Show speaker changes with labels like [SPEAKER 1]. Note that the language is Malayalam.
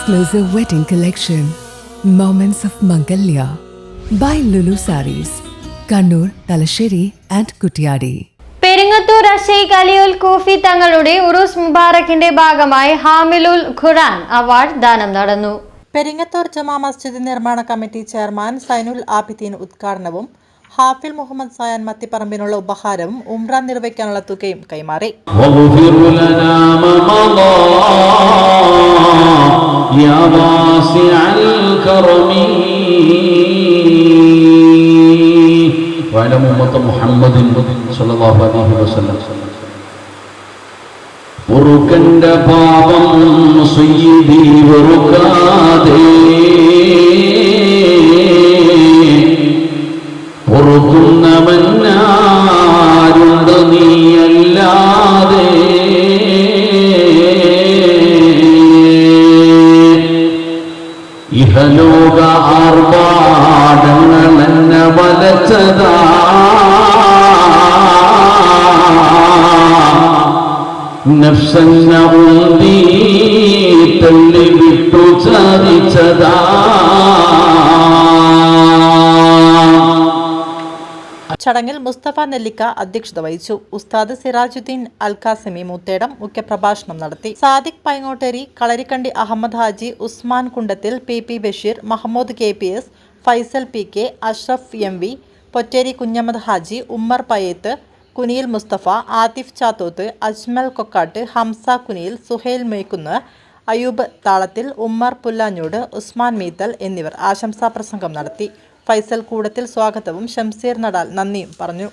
[SPEAKER 1] exclusive wedding collection, Moments of Mangalya, by Lulu Saris, Kannur, Talasheri, and kutiyadi
[SPEAKER 2] Peringathur അഷെയ്ഖ് അലിയുൽ കൂഫി തങ്ങളുടെ ഉറൂസ് മുബാറക്കിന്റെ ഭാഗമായി ഹാമിലുൽ ഖുറാൻ അവാർഡ് ദാനം നടന്നു.
[SPEAKER 3] പെരിങ്ങത്തൂർ ജമാ മസ്ജിദ് നിർമ്മാണ കമ്മിറ്റി ചെയർമാൻ സൈനുൽ ആബിദീൻ ഉദ്ഘാടനവും ഹാഫിൽ മുഹമ്മദ് സായാൻ മത്തിപ്പറമ്പിനുള്ള ഉപഹാരവും ഉംറ നിർവഹിക്കാനുള്ള തുകയും കൈമാറി.
[SPEAKER 4] يا واسع الكرم وعلى أمة محمد صلى الله عليه وسلم പൊറുക്കന്റെ പാപം സുയ്യിതി വെറുക്കാതെ പൊറുക്കുന്നവനാരുണ്ട് ഇഹലോക ആർഭാടങ്ങളെന്ന വലച്ചതാ. നഫ്സന്ന തള്ളി വിട്ടു ചതിച്ചതാ.
[SPEAKER 3] ചടങ്ങിൽ മുസ്തഫ നെല്ലിക്ക അധ്യക്ഷത വഹിച്ചു. ഉസ്താദ് സിറാജുദ്ദീൻ അൽകാസിമി മുത്തേടം മുഖ്യപ്രഭാഷണം നടത്തി. Sadiq Paingotteri Kalarikkandi Ahammad Haji Usman Kundathil P P Basheer Mahamood K P S Faisal P K Ashraf M V Potteri Kunhammad Haji Ummer Payyath Kuniyil Musthafa Athif Chathoth Ajmal Kokkatt Hamza Kuniyil Suhail Mekkunnu Ayoob Thalathil Ummer Pullanhoot Usman Meethal എന്നിവർ ആശംസാ പ്രസംഗം നടത്തി. ഫൈസൽ കൂടത്തിൽ സ്വാഗതവും ഷംസീർ നടാൽ നന്ദിയും പറഞ്ഞു.